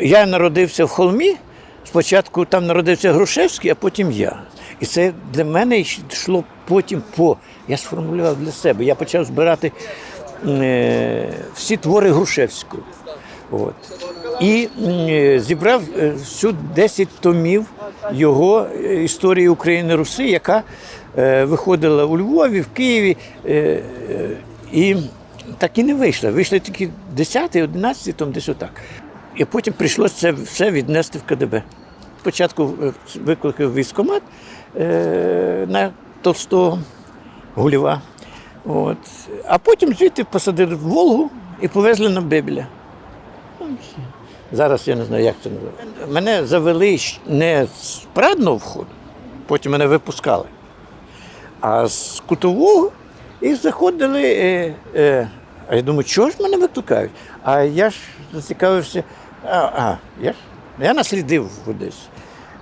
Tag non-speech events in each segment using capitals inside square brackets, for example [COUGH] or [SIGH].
Я народився в холмі. Спочатку там народився Грушевський, а потім я. І це для мене йшло потім по. Я сформулював для себе. Я почав збирати е, всі твори Грушевського. От. І е, зібрав е, всю 10 томів його е, історії України Руси, яка е, виходила у Львові, в Києві. Е, е, і так і не вийшла. Вийшли тільки 10, 11 том, десь отак. І потім прийшлося це все віднести в КДБ. Спочатку е, викликав військкомат е, на Толстого, Гулєва. От. А потім звідти посадили в Волгу і повезли на Бебеля. Ну. Зараз я не знаю, як це називається. Мене завели не з парадного входу, потім мене випускали, а з кутового і заходили. Е, е, а я думаю, чого ж мене викликають? А я ж зацікавився. А, а я я наслідив в Одесі.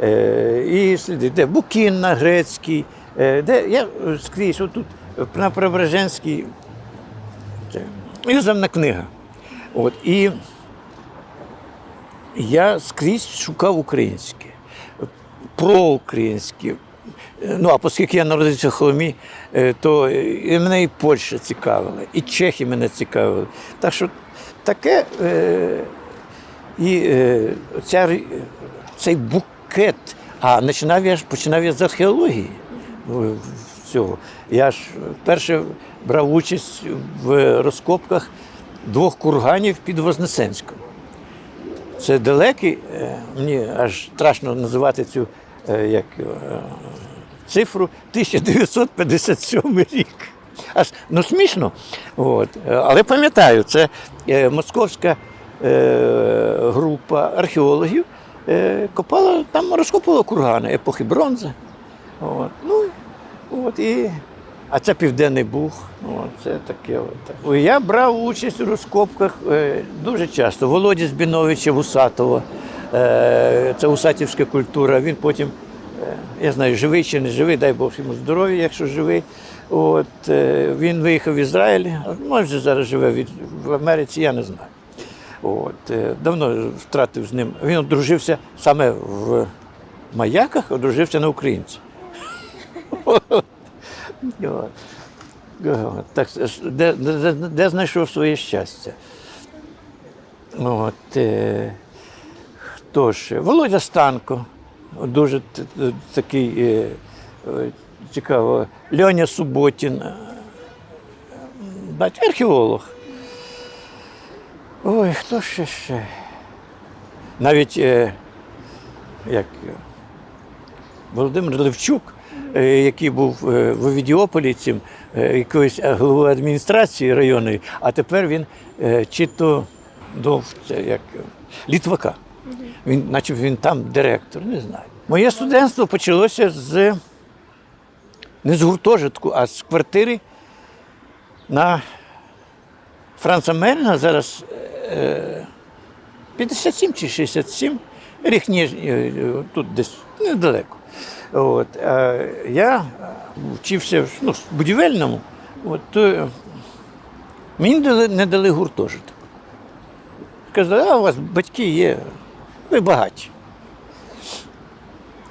Е, і слідив, де Букінна, Грецький, е, де я скрізь, отут, на Преображенській, іноземна книга. От, і я скрізь шукав українське, проукраїнське. Ну, а оскільки я народився в Холмі, е, то і мене і Польща цікавила, і Чехи мене цікавили. Так що таке е, і е, ця, цей букет. А починав я ж починав я з археології в- в цього. Я ж вперше брав участь в розкопках двох курганів під Вознесенськом. Це далекий, е, мені аж страшно називати цю е, як, е, цифру 1957 рік. Аж ну смішно. От. Але пам'ятаю, це московська група археологів е, копала, там розкопувала кургани епохи бронзи. От. Ну, от, і, а це Південний Буг. От, це таке. От. Я брав участь у розкопках е, дуже часто. Володі Збіновича Вусатова. Е, це усатівська культура. Він потім, е, я знаю, живий чи не живий, дай Бог йому здоров'я, якщо живий. От, е, він виїхав в Ізраїль, може зараз живе в Америці, я не знаю. От, е, давно втратив з ним. Він одружився саме в маяках, одружився на українці. Так, де, де, де, де знайшов своє щастя? От, е, хто ще? Володя Станко, дуже такий е, е, цікаво. Льоня Суботін, е, бать, археолог. Ой, хто ще ще? Навіть е, як Володимир Левчук, е, який був е, в Овідіополі цим е, якоюсь е, головою адміністрації районної, а тепер він е, чи то до як літвака. Він, наче він там директор, не знаю. Моє студентство почалося з не з гуртожитку, а з квартири на Франца Мельна зараз 57 чи 67, рік ніж, е, тут десь недалеко. От, е, я вчився ну, в будівельному, от, то е, мені не дали гуртожиток. Сказали, а у вас батьки є, ви багаті.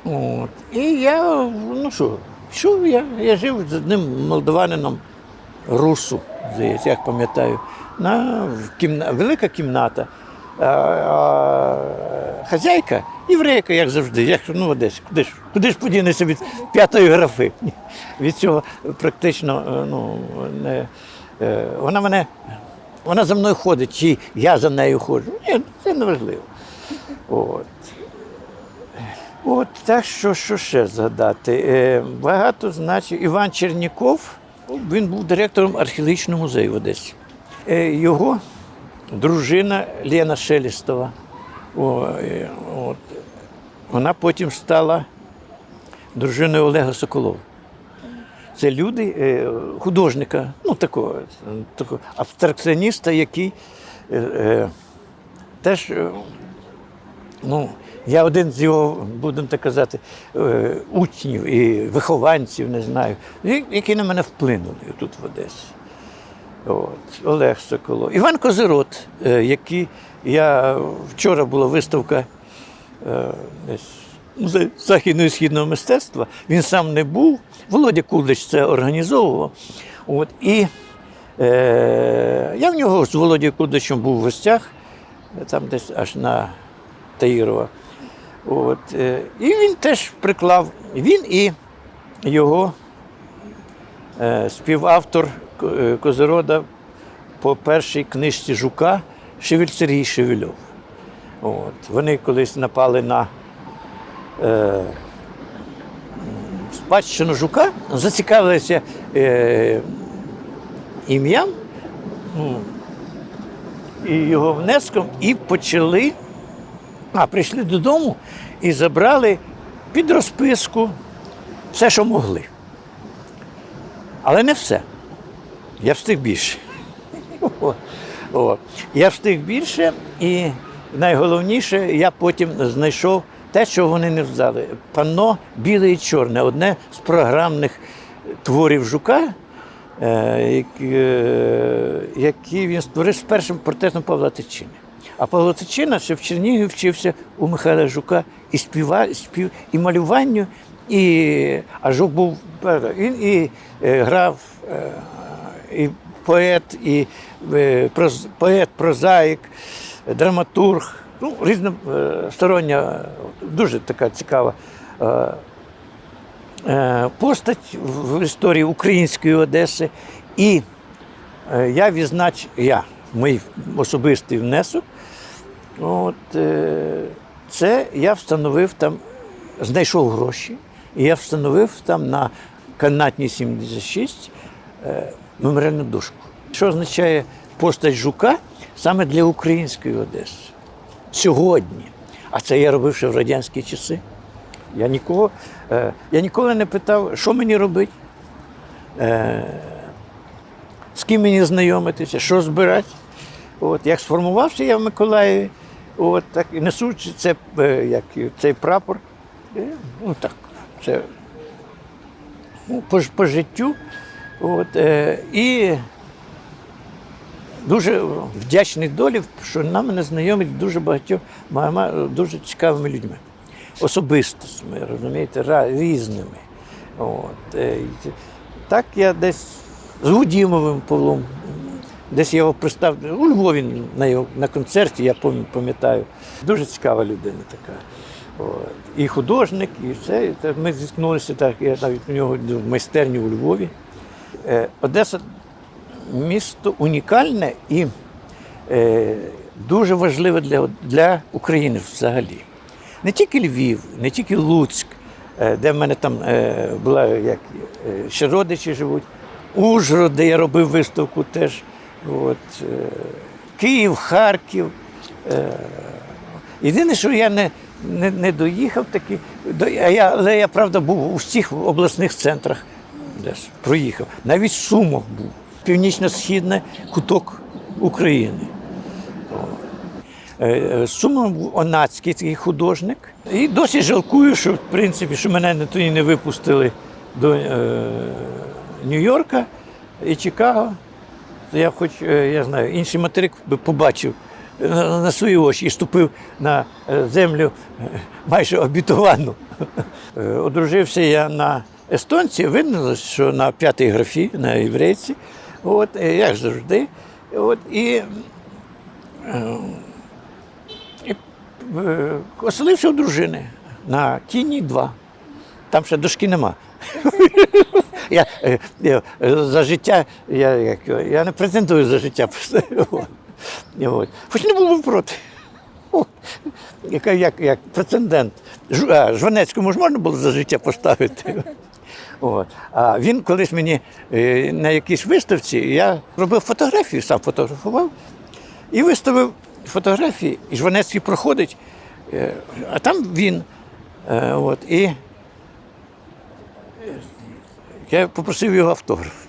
От. І я, ну що, що я, я жив з одним молдаванином Русу, здається, як пам'ятаю, на кімна, велика кімната. А, а, хазяйка єврейка, як завжди. Як, ну, десь, куди, ж, куди ж подінеться від п'ятої графи? Від цього практично е, ну, не, е, вона мене. Вона за мною ходить, чи я за нею ходжу. Ні, це не важливо. От. От так що, що ще згадати? Е, багато значить Іван Черніков, він був директором археологічного музею в Одесі. Е, його дружина Лена Шелістова. О, е, от, вона потім стала дружиною Олега Соколова. Це люди, е, художника, ну такого, такого абстракціоніста, який е, теж, ну, я один з його, будемо так казати, учнів і вихованців, не знаю, які на мене вплинули тут в Одесі. От, Олег Соколов. Іван Козирот, е, який я вчора була виставка е, західного і східного мистецтва. Він сам не був. Володя Кулич це організовував. От, і е, я в нього з Володією Куличем був в гостях, там десь аж на Таїрова. От, е, і він теж приклав, він і його е, співавтор Козирода по першій книжці Жука Шевель Сергій Шевельов. От. Вони колись напали на е, спадщину жука, зацікавилися е, ім'ям ну, і його внеском, і почали, а прийшли додому і забрали під розписку все, що могли. Але не все. Я встиг більше. О. Я встиг більше, і найголовніше, я потім знайшов те, що вони не взяли. Панно біле і чорне одне з програмних творів Жука, е, які, е, він створив з першим портретом Павла Тичини. А Павло Тичина ще в Чернігові вчився у Михайла Жука і співа, спів, і малюванню, і а Жук був він і е, грав. Е, і поет, і е, поет, прозаїк, драматург, ну, різностороння, дуже така цікава е, е, постать в історії української Одеси. І е, я відзнач, я, мій особистий внесок, от, е, це я встановив там, знайшов гроші, і я встановив там на канатній 76 е, меморіальну дошку. Що означає постать жука саме для української Одеси сьогодні. А це я робив ще в радянські часи. Я нікого, е, я ніколи не питав, що мені робити, е, з ким мені знайомитися, що збирати. От, як сформувався я в Миколаєві, от, так і несучи це, е, як, цей прапор. Ну так, це ну, по, по життю. От, е, і дуже вдячний долі, що вона мене знайомить дуже багатьма дуже цікавими людьми. Особистостями, розумієте, різними. От, е, так я десь з Гудімовим Павлом, десь я його пристав у Львові на, його, на концерті, я пам'ятаю. Дуже цікава людина така. От. І художник, і все. Ми зіткнулися так, я навіть у нього в майстерні у Львові. Е, Одеса місто унікальне і е, дуже важливе для, для України взагалі. Не тільки Львів, не тільки Луцьк, е, де в мене там була як ще родичі живуть, Ужгород, де я робив виставку теж. От, Київ, Харків. Єдине, що я не, не, не доїхав таки, але я правда був у всіх обласних центрах десь проїхав. Навіть в Сумах був. Північно-східний куток України. Е, е, Сумом Онацький такий художник. І досі жалкую, що в принципі, що мене не- тоді не випустили до е, Нью-Йорка і Чикаго. То я хоч, е, я знаю, інший материк би побачив на, на свої очі і ступив на землю майже обітовану. [LAUGHS] Одружився я на естонці, виявилось, що на п'ятій графі, на єврейці. От, е, як завжди. От, і, е, і е, оселився у дружини на тіні 2. Там ще дошки нема. [LAUGHS] Я, я, за життя, я, як, я не претендую за життя. [LAUGHS] От. Хоч не було б проти. От. Яка, як, як прецедент. Жванецькому ж можна було за життя поставити. От. А він колись мені е, на якійсь виставці, я робив фотографії, сам фотографував, і виставив фотографії, і Жванецький проходить, е, а там він. Е, От, і я попросив його автограф.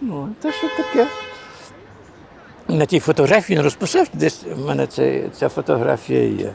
Ну, та що таке? На тій фотографії він розписав, десь в мене це, ця фотографія є.